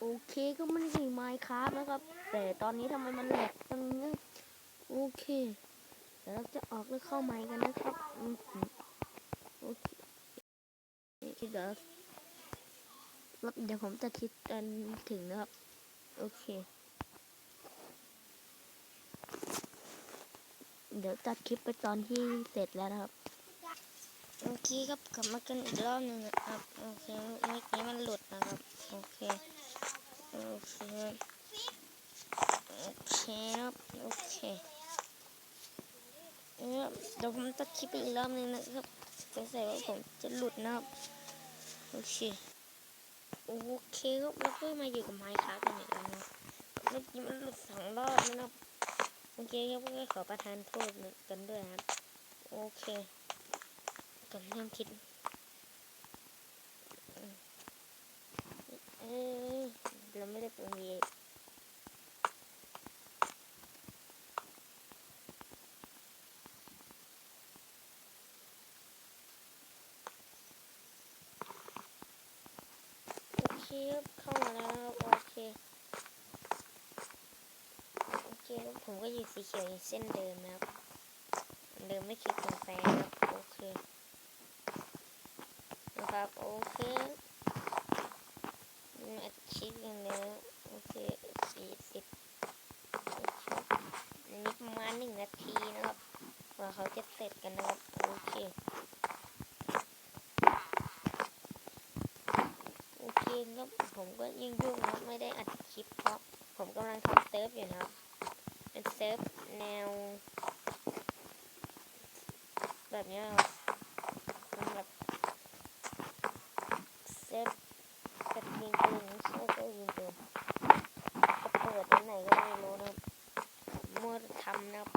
โอเคก็ไม่ได้ไมค์ครับนะครับ แต่ตอนนี้ทำไมมันแหลกจังเนี่ยโอเคเดี๋ยวเราจะออกแล้วเข้าไมค์กันนะครับอือหือโอเคเดี๋ยวเดี๋ยวผมจะคิดกันถึงนะครับ โอเค เดี๋ยวตัดคลิปไปตอนที่เสร็จแล้วนะครับ โอเคครับกลับมากันอีกรอบหนึ่งนะครับโอเคเมื่อกี้มันหลุดนะครับโอเคโอเคโอเคครับโอเคเดี๋ยวผมตัดคลิปอีกรอบหนึ่งนะครับจะใส่ว่าผมจะหลุดนะครับโอเคโอเคครับแล้วก็มาอยู่กับไม้ค้ากันอีกแล้วนะเมื่อกี้มันหลุดสองรอบนะครับโอเคครับก็ขอประทานโทษกันด้วยครับโอเค ก่อนเริ่มคิดเออเราไม่ได้เปิดวีโอเคครับเข้ามาแล้วครับโอเคโอเคครับผมก็อยู่สีเขียวอย่างเส้นเดิมนะครับเดิมไม่คิดเปลี่ยนแปลงครับโอเค ครับ โอเคมอัดคลิปกันแล้ว โอเคสี่สิบอันนี้ประมาณหนึ่งนาทีนะครับกว่าเขาจะเสร็จกันนะครับ โอเค โอเคครับผมก็ยุ่งยุ่งนะครับไม่ได้อัดคลิปเพราะผมกำลังทำเซิร์ฟอยู่นะครับ เป็นเซิร์ฟแนว แบบเนี้ยครับสำหรับ เซฟกับยิงปืนใช่ก็ยิงปืนจะเปิดที่ไหนก็ไม่รู้นะครับมัวทำนะครับ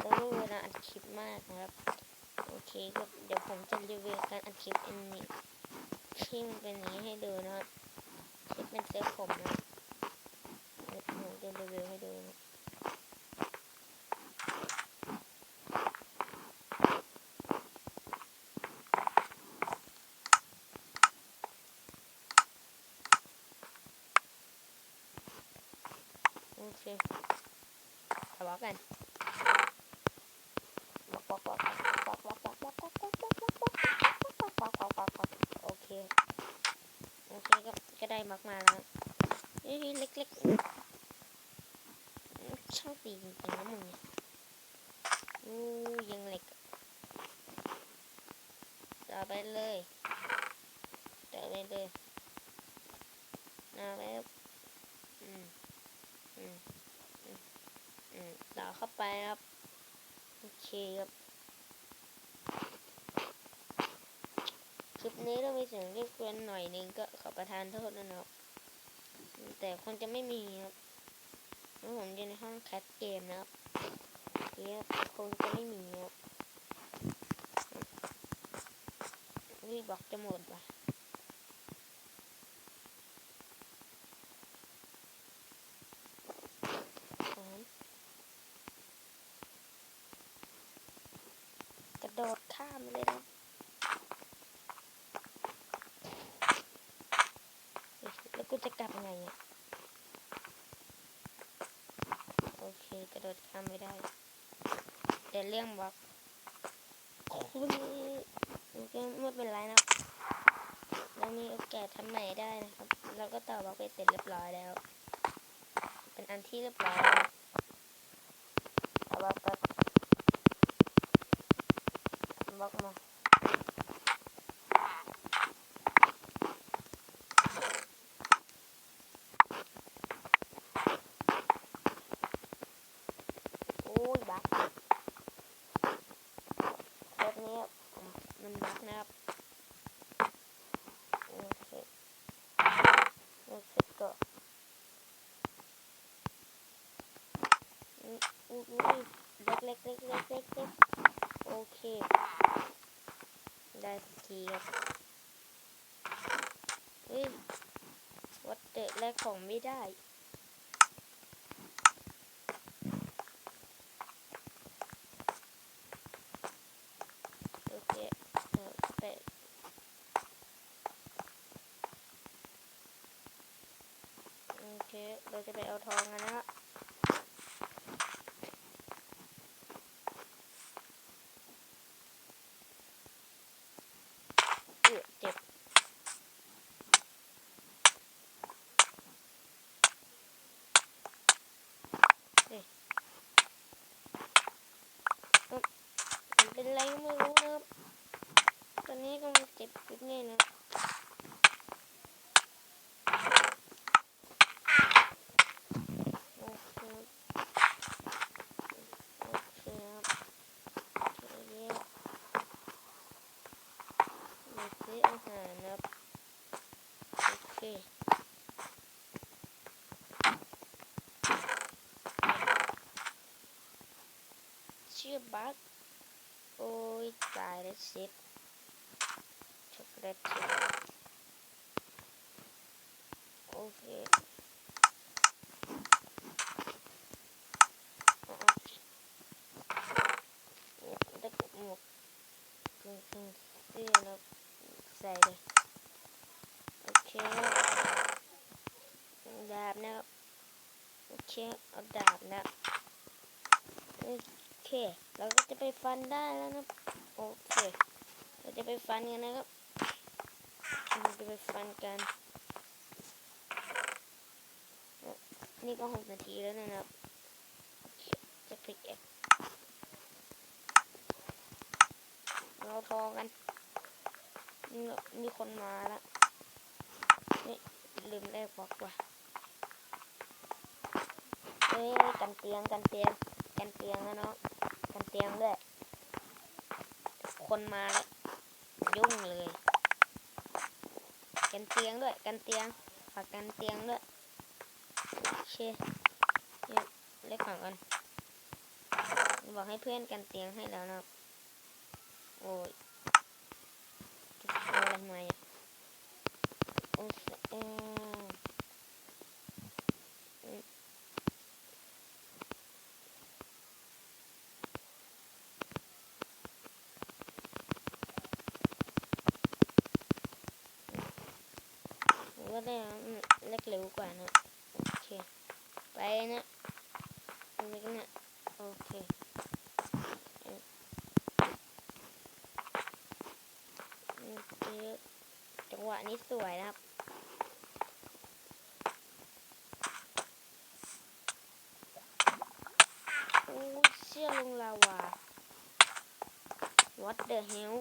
แล้วก็เวลาอัดคลิปมากนะครับ โอเคก็เดี๋ยวผมจะรีวิวการอัดคลิปอันนี้ที่มันเป็นย่างนี้ให้ดูนะครับคลิปเป็นเซฟผมนะผมจะรีวิวให้ดูนะ อกโอเค โอเคก็ก็ได้มากมาแล้วเอ้ยเล็กๆช่างตีจริงๆนะมึงเนี่ยอู้ยังเล็กต่อไปเลยต่อไปเลยเอาแล้วอืมอืมอืมอืมต่อ เข้าไปครับ โอเคครับคลิปนี้เรามีเสียงเรียกเวนหน่อยนึงก็ขอประทานโทษนะครับ แต่คงจะไม่มีครับเพราะผมอยู่ในห้องแคสเกมนะครับเนี้ยคงจะไม่มีครับนี่บอกจะหมดว่ะสามกระโดามเลยนะแล้วกูจะกลับไงอะโอเคกระโดดข้ามไม่ได้ เดี๋ยวเรื่องบล็อกคุณโอเคไม่เป็นไรนะครับเรามีโอกาสทำใหม่ได้นะครับ เราก็ต่อบล็อกไปเสร็จเรียบร้อยแล้ว เป็นอันที่เรียบร้อยแล้วเอาบล็ bakma. โอ้ยบักแบบนี้มันบักนะครับ ของไม่ได้ โอเคเออไป เราจะไปเอาทองกันนะครับเออเจ็บ มันเป็น อะไรไม่รู้นะครับตอนนี้กำลังเจ็บอยู่นี่นะเคโอเคครับโอเยี่ยมมีซื้ออาหารนะโอเคชื่อบัก โกแลตชิพโอเคอ๋อหมวกตะหมวกกึ่งกึ่งเสื้อแล้วใส่เลยโอเคดาบนะครับโอเคเอาดาบนะ เค เราก็จะไปฟันได้แล้วนะ โอเค เราจะไปฟันกันนะครับเราจะไปฟันกัน นี่ก็หกนาทีแล้วนะครับ จะพลิกเอกเราทอกันนี่มีคนมาแล้ว นี่ลืมแรกบอกว่าเฮ้ยกันเตียงกันเตียงกันเตียงนะเนาะ เตียงด้วย คนมาแล้วยุ่งเลย กันเตียงด้วย กันเตียงฝากกันเตียงด้วยโอเคเนี่ยเล็กของกันบอกให้เพื่อนกันเตียงให้แล้วนะโอ้ยจะเอาอะไรมาอะโอ้ยเอ่ออืม ผมก็ได้เล็กเร็วกว่านะ โอเค ไปนะเล็กนะโอเคโอเคจังหวะนี้สวยนะครับโอ้ยเชี่ยลงลาวา what the hell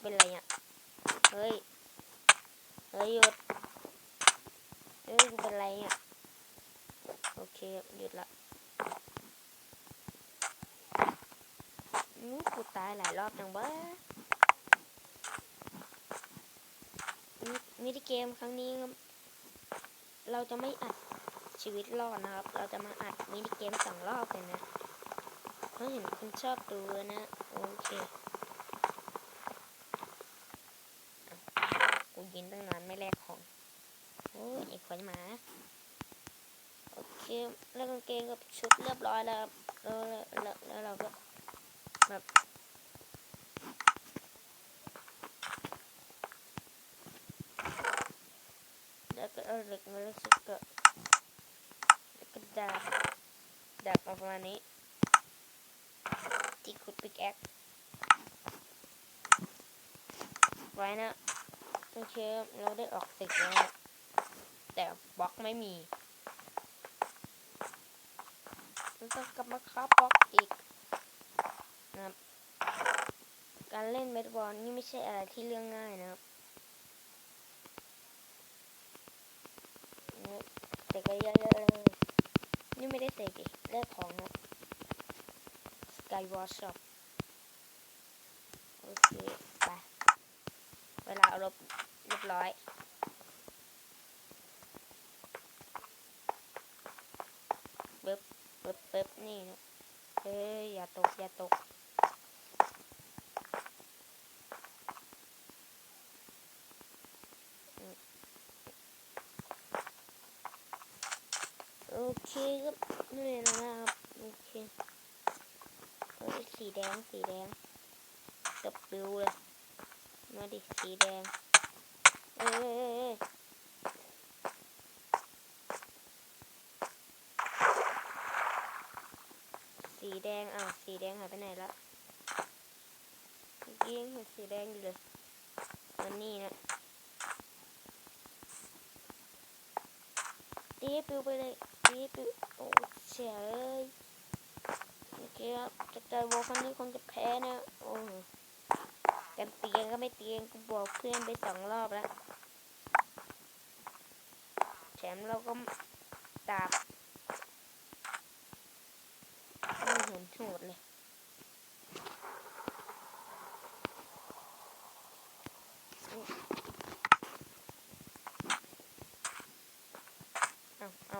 เป็นไรอะเฮ้ย เฮ้ยหยุด เฮ้ยกูเป็นไรอะโอเคหยุดละอู้กูตายหลายรอบจังบ้ามิมินิเกมครั้งนี้เราจะไม่อัดชีวิตรอดนะครับ เราจะมาอัดมินิเกมสองรอบเลยนะเพราะเห็นคุณชอบดูนะ โอเคกูยินตั้งนานไม่แลกของ อ้ยไอ้ขนหมา โอเคแล้วกางเกงกับชุดเรียบร้อยแล้วครับแล้วแล้วเราก็แบบแล้วก็เอาเหล็กมาแล้วสุดก็แล้วก็ดาบดาบประมาณนี้ที่ขุดปิกแอคไว้นะโอเคเราได้ออกตึกแล้ว แต่บล็อกไม่มีเราต้องกลับมาคราบล็อกอีกนะครับ การเล่นเบสบอลนี่ไม่ใช่อะไรที่เรื่องง่ายนะครับนะแต่ก็เยอะๆเลยนี่ไม่ได้เสกดิเลือกของนะสกายวอร์ช็อปโอเค ไป เวลาเอารบเรียบร้อย ปึ๊บึ๊บนี่นะเอ้ยอย่าตก อย่าตก โอเคครับนี่นะครับโอเคเฮ้ยสีแดง สีแดงกับปิวเลยมาดิ สีแดง เอ้ยเอ้ยเอ้ย แด งอ้าวสีแดงหายไปไหนละเมื่อกี้ยังเห็นสีแดงอยู่เลยมันนี่นะตีปิวไปเลยตีปิวโอ้เฉยโอเคครับจะเจอวัวคนนี้คงจะแพ้นะโอ้กันเตียงก็ไม่เตียงกูบอกเพื่อนไปสองรอบแล้วแถมเราก็ดาบ ไม่เห็นโหดเลย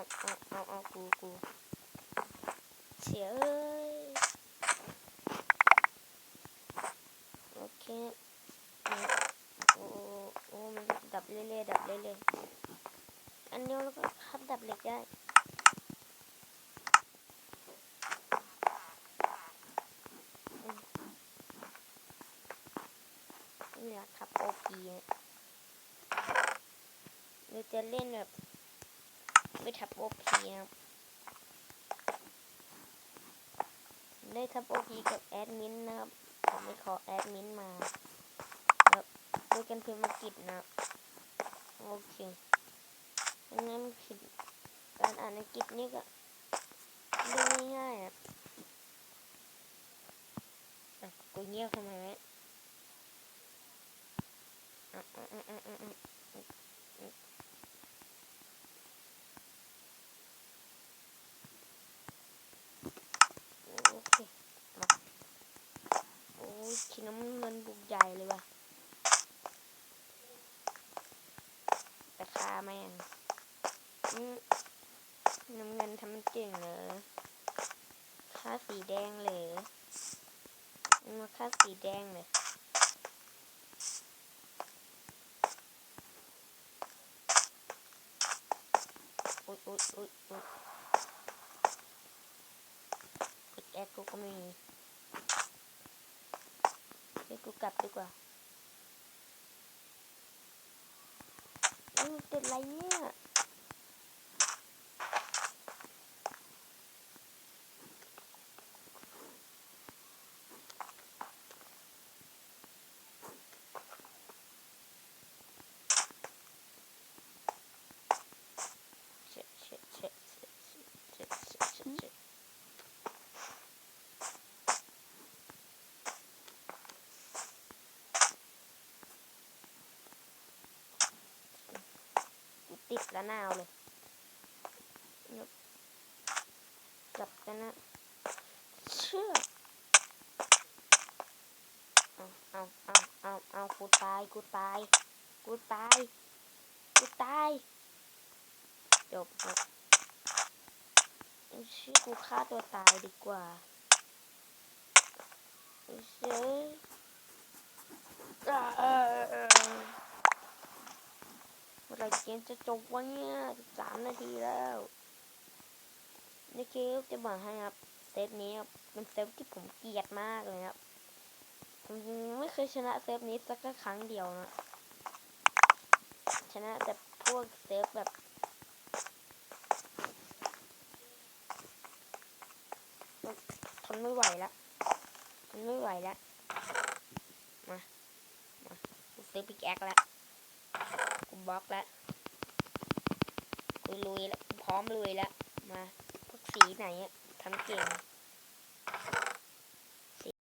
เอาเอาเอาเอากูกูเสียเอ้ยโอเคโอ้โอ้มันดับเรื่อยๆดับเรื่อยๆอันเดียวแล้วก็ขับดับเหล็กได้นี่แหละครับโอพีเนี่ยเราจะเล่นแบบ ไม่ทับโอพีครับได้ทับโอพีกับแอดมินนะครับผมไม่ขอแอดมินมาครับด้วยกันพิมพ์อังกฤษนะโอเคงั้นผิดการอ่านอังกฤษนี่ก็เรื่องง่ายๆอะกูเงียบทำไมวะโอเคมาโอ้ยขีน้ำเงินบุก ใหญ่เลยว่ะแต่ค่าแม่งน้ำเงินทำมันเก่งเหรอค่าสีแดงเลยมาค่าสีแดงเลยอุ๊ยอุ๊ยอุ๊ยอุ๊ยปิกแอคกูก็ม่ ดี๋ยวกูกลับดีกว่าเด็ดไรเนี่ย กูติดแล้วนาวเลยยกกลับกันนะเชื่อเอาเอาเอาเอาเอากูตายกูตายกูตายกูตายจบจบชื่อกูฆ่าตัวตายดีกว่าเชื่อ มื่อไรเกมจะจบวะเนี่ยสามนาทีแล้วนี่คือจะบอกให้ครับเซฟนี้ครับเป็นเซฟที่ผมเกลียดมากเลยครับผมไม่เคยชนะเซฟนี้สักครั้งเดียวนะ ชนะแต่พวกเซฟแบบทนไม่ไหวละทนไม่ไหวละมา มาซื้อปิกแอคละกู บล็อกและกูลุยแล้วพร้อมลุยแล้ว มาพวกสีไหนอะทำเก่ง